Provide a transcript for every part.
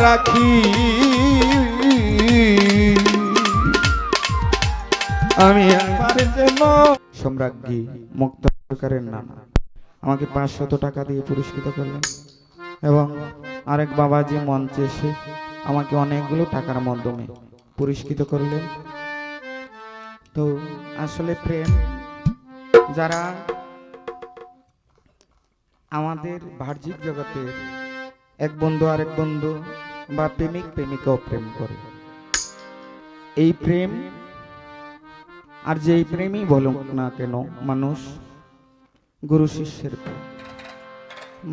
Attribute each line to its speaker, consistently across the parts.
Speaker 1: রাখি আমি আমার জন্য সম্রাজ্ঞী মুক্ত সরকারের নানা আমাকে পাঁচশত টাকা দিয়ে পুরস্কৃত করলেন এবং আরেক বাবাজি মঞ্চে এসে আমাকে অনেকগুলো টাকার মাধ্যমে পুরস্কৃত করলেন। তো আসলে প্রেম, যারা আমাদের বাহ্যিক জগতের এক বন্ধু আরেক বন্ধু বা প্রেমিক প্রেমিকাও প্রেম করে। এই প্রেম আর যেই প্রেমই বলুক না কেন, মানুষ গুরু শিষ্যের প্রেম,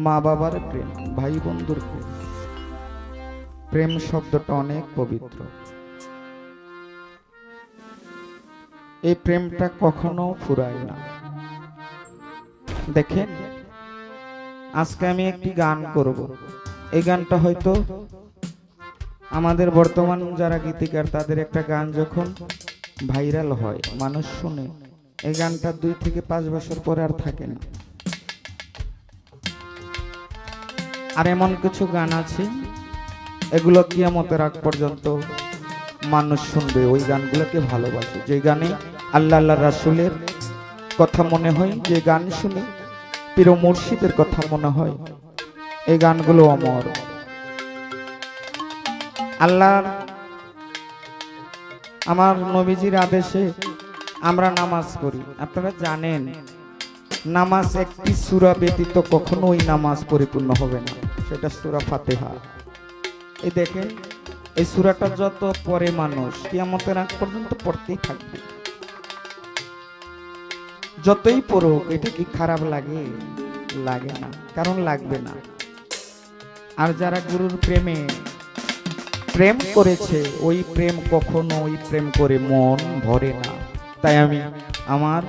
Speaker 1: মা বাবার প্রেম, ভাই বন্ধুর প্রেম। প্রেম শব্দটা অনেক পবিত্র। এই প্রেমটা কখনো ফুরায় না। দেখেন, আজকে আমি একটি গান করব। এই গানটা হয়তো আমাদের বর্তমান যারা গীতিকার, তাদের একটা গান যখন ভাইরাল হয়, মানুষ শুনে, এই গানটা দুই থেকে পাঁচ বছর পরে আর থাকে না। আর এমন কিছু গান আছে, এগুলো কিয়ামতের আগ পর্যন্ত মানুষ শুনবে। ওই গানগুলোকে ভালোবাসে। যে গানে আল্লাহ আল্লাহ রাসুলের কথা মনে হয়, যে গান শুনে প্রিয় মুর্শিদের কথা মনে হয় এই গানগুলো অমর। আল্লাহর আমার নবীজির আদেশে আমরা নামাজ পড়ি। আপনারা জানেন, নামাজ একটি সূরা ব্যতীত কখনোই নামাজ পরিপূর্ণ হবে না। সেটা সূরা ফাতেহা। এই দেখেন, এই সূরাটা যত পরে মানুষ কিয়ামতের আগ পর্যন্ত পড়তেই থাকবে। যতই পড়ুক, এটা কি খারাপ লাগে? লাগে না। কারণ লাগবে না। আর যারা গুরুর প্রেমে প্রেম করেছে, ওই প্রেম কখনো ওই প্রেম করে মন ভরে না। তাই আমি আমার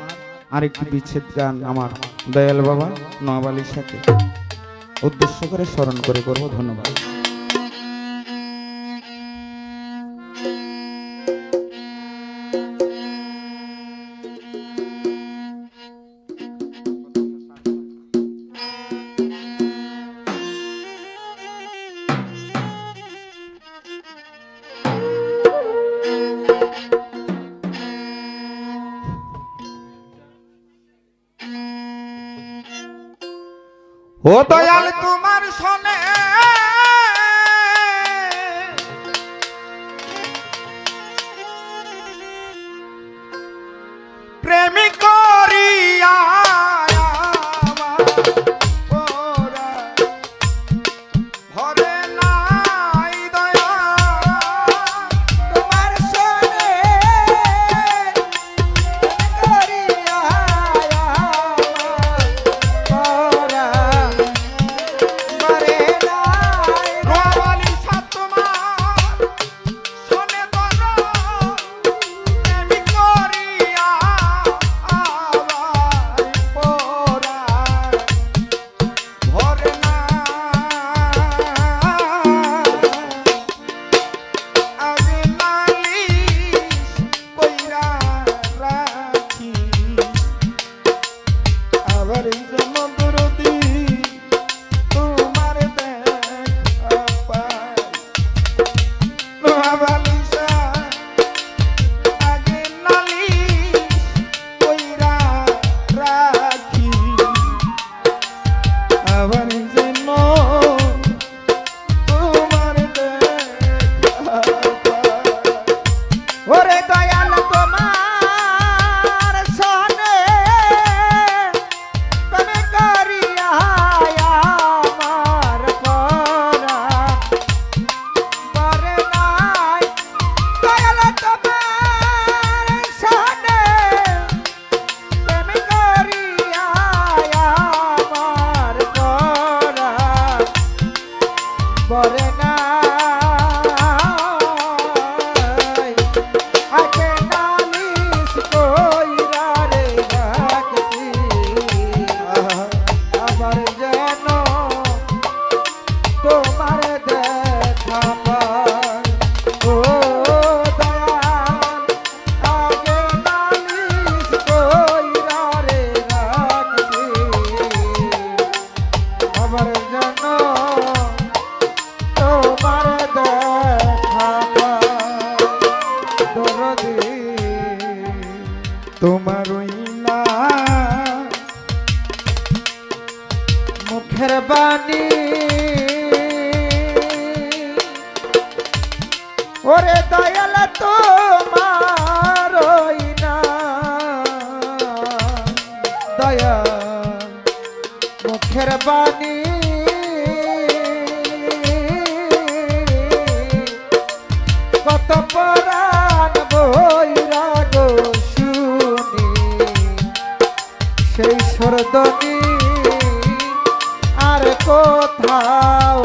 Speaker 1: আরেকটি বিচ্ছেদ গান আমার দয়াল বাবা নওয়াব আলীর সাথে উদ্দেশ্য করে স্মরণ করে করব। ধন্যবাদ। ও দয়াল তোমার মুখের বাণী। ওরে দয়াল তোমার দয়া মুখের বাণী। সুরদনি আর কোথাও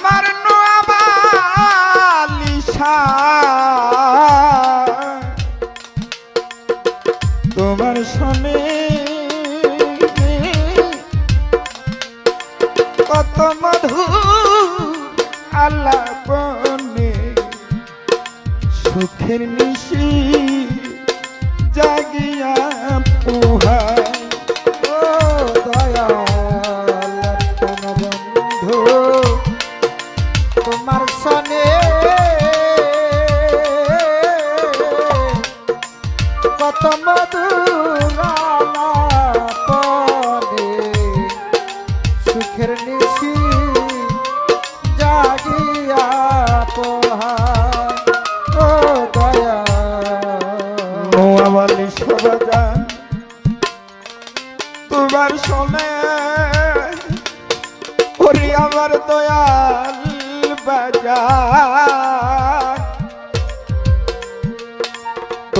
Speaker 1: Amare.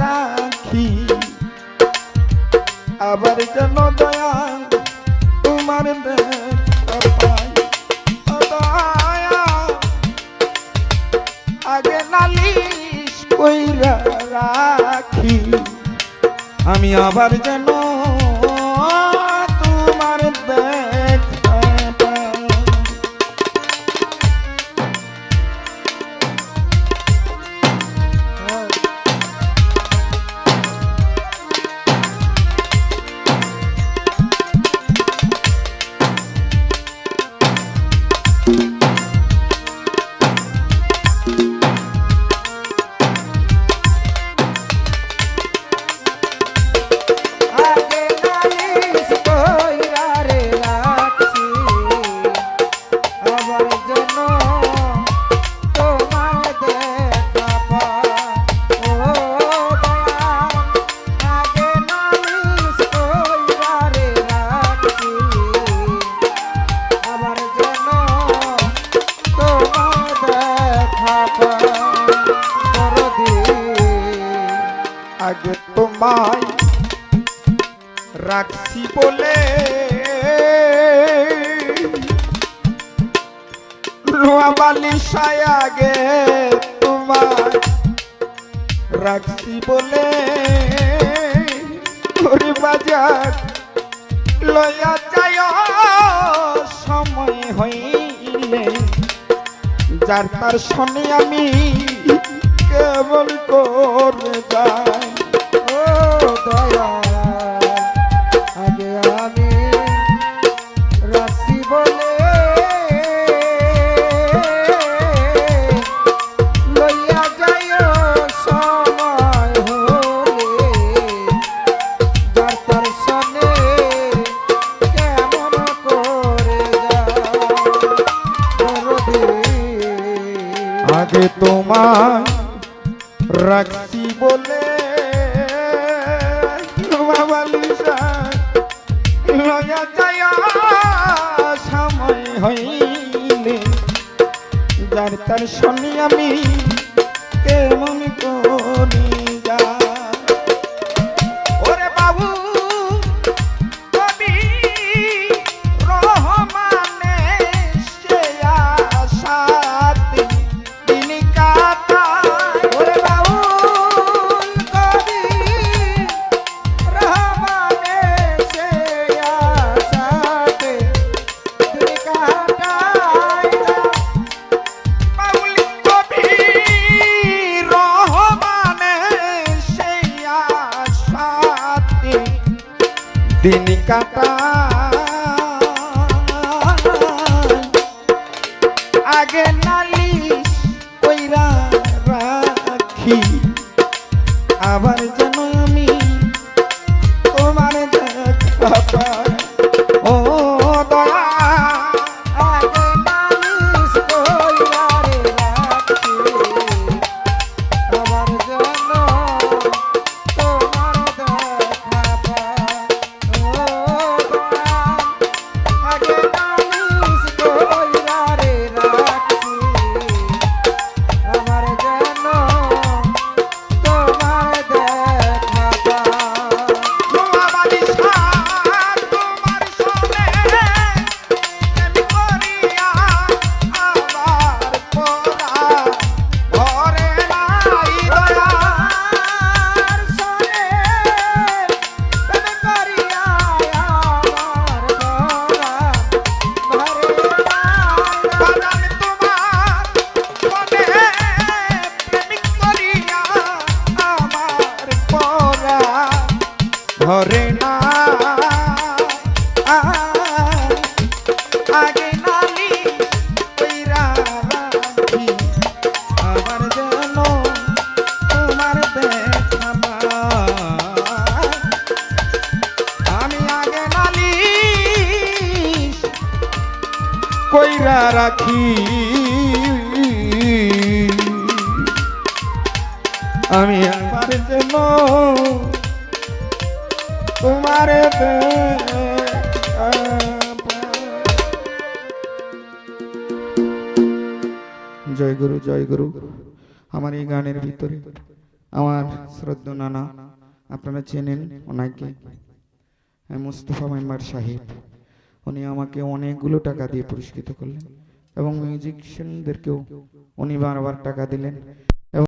Speaker 1: রাখি। আবার যেন দয়া তোমার পাই আগে নালিশ কইরা রাখি। আমি আবার যেন
Speaker 2: রাখছি
Speaker 1: বলে। রোয়াবালি আগে তোমার রাখছি বলে। বাজার, লয়া চাই সময় হইলে যার তার শনি আমি কেবল করে যাই।
Speaker 2: তোমায় রাখছি বলে সময় হইনি যার তার
Speaker 1: শনি আমি আগে নালিশ কইরা রাখি। রাখি আমি একবার যেন তোমার জয় গুরু জয় গুরু। আমার এই গানের ভিতরে আমার শ্রদ্ধা নানা আপনারা চেনেন ওনাকে। হ্যাঁ, মুস্তফা মেম্বার সাহেব। উনি আমাকে অনেকগুলো টাকা দিয়ে পুরস্কৃত করলেন। এবং মিউজিশিয়ানদেরকেও উনি বারবার টাকা দিলেন।